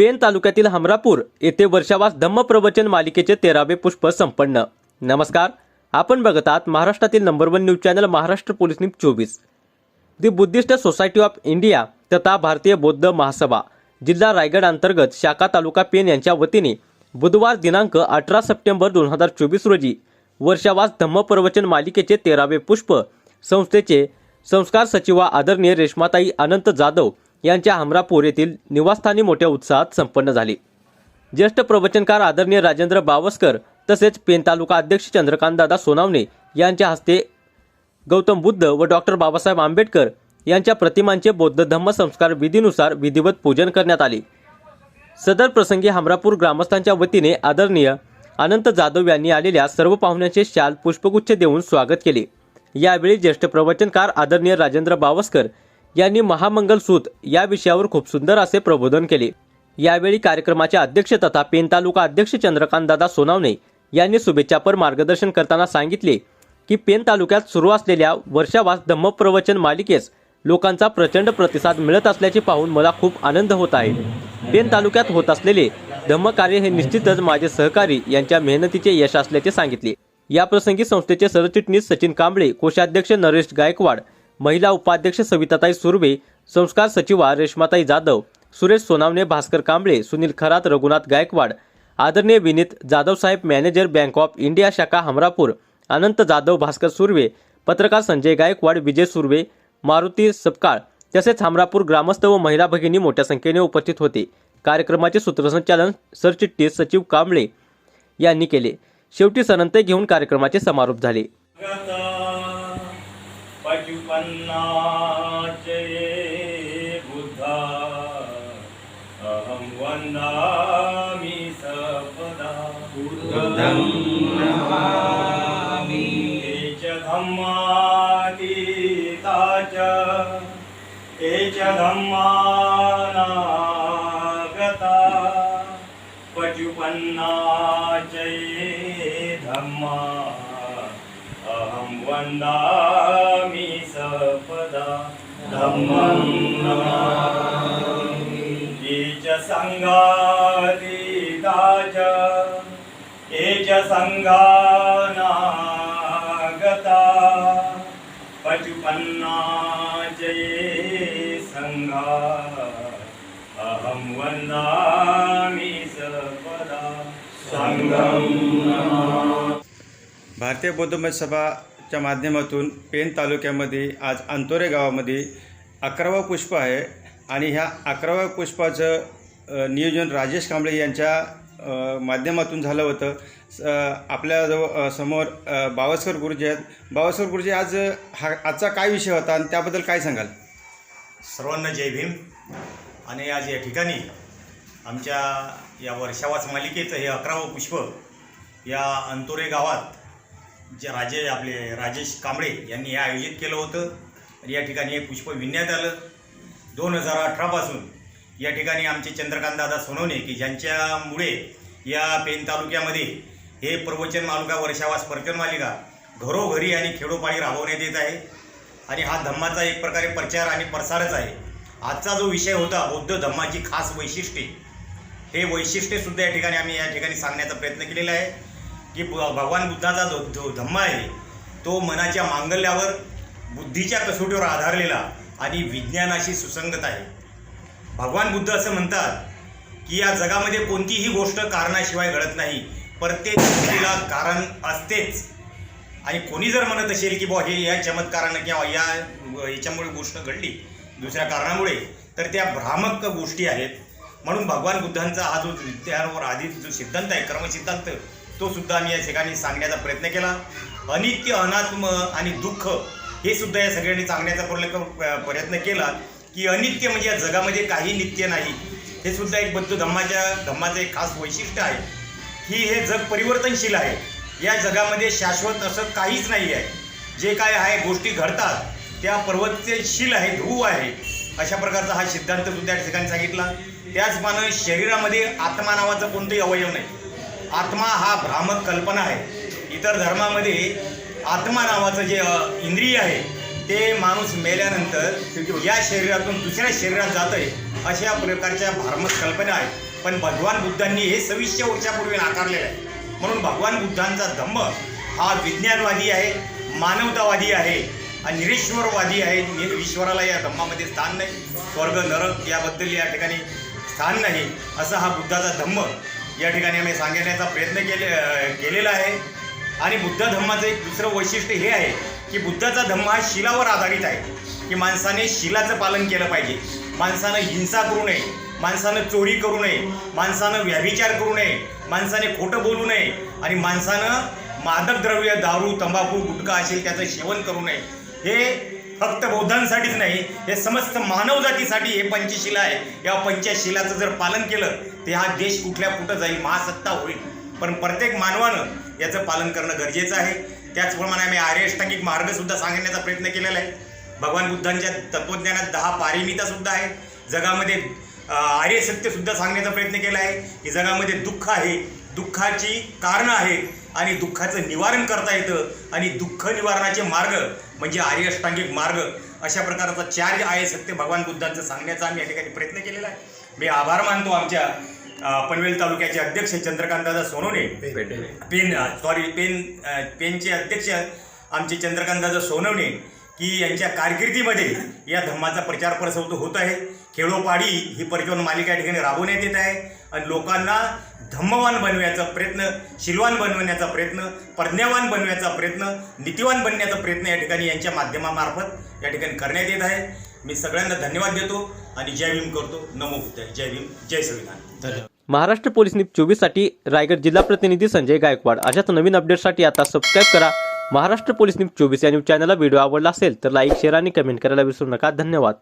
Pen तालुक्यातील हमरापूर येथे वर्षावास धम्म प्रवचन मालिकेचे तेरावे पुष्प संपन्न. नमस्कार. आपण बघत आहात महाराष्ट्रातील number one news channel Maharashtra police news चोवीस. The Buddhist society of India तथा भारतीय बौद्ध महासभा जिल्हा रायगड अंतर्गत शाखा तालुका पेन यांच्या वतीने बुधवार दिनांक अठरा सप्टेंबर दोन हजार चोवीस रोजी वर्षावास धम्म प्रवचन मालिकेचे तेरावे पुष्प संस्थेचे संस्कार सचिवा आदरणीय रेश्माताई अनंत जाधव यांच्या हमरापूर येथील निवासस्थानी मोठ्या उत्साहात संपन्न झाले. ज्येष्ठ प्रवचनकार आदरणीय राजेंद्र बावस्कर तसेच पेन तालुका अध्यक्ष चंद्रकांतदादा सोनावणे यांच्या हस्ते गौतम बुद्ध व डॉक्टर बाबासाहेब आंबेडकर यांच्या प्रतिमांचे बौद्ध धम्म संस्कार विधीनुसार विधिवत पूजन करण्यात आले. सदर प्रसंगी हमरापूर ग्रामस्थांच्या वतीने आदरणीय अनंत जाधव यांनी आलेल्या सर्व पाहुण्यांचे शाल पुष्पगुच्छ देऊन स्वागत केले. यावेळी ज्येष्ठ प्रवचनकार आदरणीय राजेंद्र बावस्कर यांनी महामंगलसूत या विषयावर खूप सुंदर असे प्रबोधन केले. यावेळी कार्यक्रमाचे अध्यक्ष तथा पेन तालुका अध्यक्ष चंद्रकांतदादा सोनावणे यांनी शुभेच्छापर मार्गदर्शन करताना सांगितले की पेन तालुक्यात सुरू असलेल्या वर्षावास धम्म प्रवचन मालिकेस लोकांचा प्रचंड प्रतिसाद मिळत असल्याचे पाहून मला खूप आनंद होत आहे. पेन तालुक्यात होत असलेले धम्मकार्य हे निश्चितच माझे सहकारी यांच्या मेहनतीचे यश असल्याचे सांगितले. याप्रसंगी संस्थेचे सरचिटणीस सचिन कांबळे कोषाध्यक्ष नरेश गायकवाड महिला उपाध्यक्ष सविताताई सुर्वे संस्कार सचिवा रेश्माताई जाधव सुरेश सोनावणे भास्कर कांबळे सुनील खरात रघुनाथ गायकवाड आदरणीय विनीत जाधव साहेब मॅनेजर बँक ऑफ इंडिया शाखा हमरापूर अनंत जाधव भास्कर सुर्वे पत्रकार संजय गायकवाड विजय सुर्वे मारुती सपकाळ तसेच हमरापूर ग्रामस्थ व महिला भगिनी मोठ्या संख्येने उपस्थित होते. कार्यक्रमाचे सूत्रसंचालन सरचिटणीस सचिव कांबळे यांनी केले. शेवटी सनंत घेऊन कार्यक्रमाचे समारोप झाले. सपदा बुद्धं नमामि। ये च धम्मातीता च ये च धम्मानागता धम्मा अहं वन्दामि सपदा। धम्मं नमामि। च सङ्गातीता च ये च सङ्गानागता पचुपन्ना च ये सङ्घा अहं वन्दामि सपदा नमामि भारतीय बौद्ध महासभाच्या माध्यमातून पेन तालुक्यामध्ये आज अंतोरे गावामध्ये अकरावा पुष्प आहे आणि ह्या अकराव्या पुष्पाचं नियोजन राजेश कांबळे यांच्या माध्यमातून झालं होतं. स- आपल्याजवळ समोर अ, बावस्कर गुरुजी आहेत. बावस्कर गुरुजी आज हा आजचा काय विषय होता आणि त्याबद्दल काय सांगाल? सर्वांना जय भीम. आणि आज या ठिकाणी आमच्या या वर्षावास मालिकेचं हे अकरावं पुष्प या अंतोरे गावात जे राजे आपले राजेश कांबळे यांनी हे आयोजित केलं होतं. आणि या ठिकाणी हे पुष्प विणण्यात आलं. दोन हजार अठरापासून या ठिकाणी आमचे चंद्रकांतदादा सोनवणे की ज्यांच्यामुळे या पेन तालुक्यामध्ये हे प्रवचन मालिका वर्षावास प्रवचन मालिका घरोघरी आणि खेडोपाडी राबवण्यात येत आहे. आणि हा धम्माचा एक प्रकारे प्रचार आणि प्रसारच आहे. आजचा जो विषय होता बौद्ध धम्माची खास वैशिष्ट्ये हे वैशिष्ट्ये सुद्धा या ठिकाणी आम्ही या ठिकाणी सांगण्याचा प्रयत्न केलेला आहे की भगवान बुद्धाचा जो जो धम्म आहे तो मनाच्या मांगल्यावर बुद्धीच्या कसोटीवर आधारलेला आणि विज्ञानाशी सुसंगत आहे. भगवान बुद्ध असं म्हणतात की या जगामध्ये कोणतीही गोष्ट कारणाशिवाय घडत नाही. प्रत्येक गोष्टीला कारण असतेच. आणि कोणी जर म्हणत असेल की बुवा हे या चमत्कारानं किंवा या याच्यामुळे गोष्ट घडली दुसऱ्या कारणामुळे तर त्या भ्रामक गोष्टी आहेत. म्हणून भगवान बुद्धांचा हा जो विद्यावर आधी जो सिद्धांत आहे कर्मसिद्धांत तो सुद्धा आम्ही या ठिकाणी सांगण्याचा प्रयत्न केला. अनित्य अनात्म आणि दुःख हे सुद्धा या सगळ्यांनी सांगण्याचा प्रल- प्रयत्न केला. की अनित्य म्हणजे या जगामध्ये काही नित्य नाही. हे सुद्धा एक बद्ध धम्माच्या धम्माचं एक खास वैशिष्ट्य आहे. की हे जग परिवर्तनशील आहे. या जगामध्ये शाश्वत असं काहीच नाही आहे जे काय आहे गोष्टी घडतात त्या पर्वतशील आहे ध्रुव आहे. अशा प्रकारचा हा सिद्धांत सुद्धा या ठिकाणी सांगितला. त्याचप्रमाणे शरीरामध्ये आत्मा नावाचा कोणतंही अवयव नाही. आत्मा हा भ्रामक कल्पना आहे. इतर धर्मामध्ये आत्मा नावाचं जे इंद्रिय आहे ते माणूस मेल्यानंतर या शरीरातून दुसऱ्या शरीरात जात आहे अशा प्रकारच्या भ्रामक कल्पना आहेत पण भगवान बुद्धांनी हे सव्वीसशे वर्षापूर्वी नाकारलेलं आहे. म्हणून भगवान बुद्धांचा धम्म हा विज्ञानवादी आहे मानवतावादी आहे आणि निरेश्वरवादी आहे. नि- ईश्वराला या धम्मामध्ये स्थान नाही स्वर्ग नरक याबद्दल या ठिकाणी स्थान नाही असा हा बुद्धाचा धम्म या ठिकाणी आम्ही सांगण्याचा प्रयत्न केले केलेला आहे. आणि बुद्ध धम्माचं एक दुसरं वैशिष्ट्य हे आहे की बुद्धाचा धम्म हा शिलावर आधारित आहे की माणसाने शिलाचं पालन केलं पाहिजे. माणसानं हिंसा करू नये माणसानं चोरी करू नये माणसानं व्याभिचार करू नये माणसाने खोटं बोलू नये आणि माणसानं मादक द्रव्य दारू तंबाखू गुटखा असेल त्याचं सेवन करू नये. हे फक्त बौद्धांसाठीच नाही हे समस्त मानवजातीसाठी हे पंचशिला आहे. या पंचशिलाचं जर पालन केलं ते हा देश कुठल्या कुठं जाईल? महासत्ता होईल. पण प्रत्येक मानवानं याचं पालन करणं गरजेचं आहे. त्याचप्रमाणे आम्ही आर्यष्टांगिक मार्गसुद्धा सांगण्याचा प्रयत्न केलेला आहे. भगवान बुद्धांच्या तत्वज्ञानात दहा पारिमितासुद्धा आहे जगामध्ये आर्य सत्यसुद्धा सांगण्याचा प्रयत्न केला आहे की जगामध्ये दुःख आहे. दुःखाची कारणं आहेत आणि दुःखाचं निवारण करता येतं आणि दुःख निवारणाचे मार्ग म्हणजे आर्य अष्टांगिक मार्ग. अशा प्रकारचा चार आहे सत्य भगवान बुद्धांचं सांगण्याचा आम्ही या ठिकाणी प्रयत्न केलेला आहे. मी आभार मानतो आमच्या पनवेल तालुक्याचे अध्यक्ष चंद्रकांतदादा सोनवणे. पेन सॉरी पेन. पेनचे अध्यक्ष आमचे चंद्रकांतदादा सोनवणे की यांच्या कारकिर्दीमध्ये या धम्माचा प्रचार प्रसवतो होत आहे. खेळोपाडी ही परिचवन मालिका या ठिकाणी राबवण्यात येत आहे. आणि लोकांना धम्मवान बनवण्याचा प्रयत्न शिलवान बनवण्याचा प्रयत्न प्रज्ञावान बनवण्याचा प्रयत्न नीतिवान बनण्याचा प्रयत्न या ठिकाणी यांच्या माध्यमामार्फत या ठिकाणी करण्यात येत आहे. मी सगळ्यांना धन्यवाद देतो आणि जय भीम करतो. नमो जय भीम. जय संविधान. धन्यवाद. महाराष्ट्र पोलीस न्यूज चोवीससाठी रायगड जिल्हा प्रतिनिधी संजय गायकवाड. अशाच नवीन अपडेटसाठी आता सबस्क्राईब करा. महाराष्ट्र पोलीस न्यूज चोवीस या न्यूज चॅनलला व्हिडिओ आवडला असेल तर लाईक शेअर आणि कमेंट करायला विसरू नका. धन्यवाद.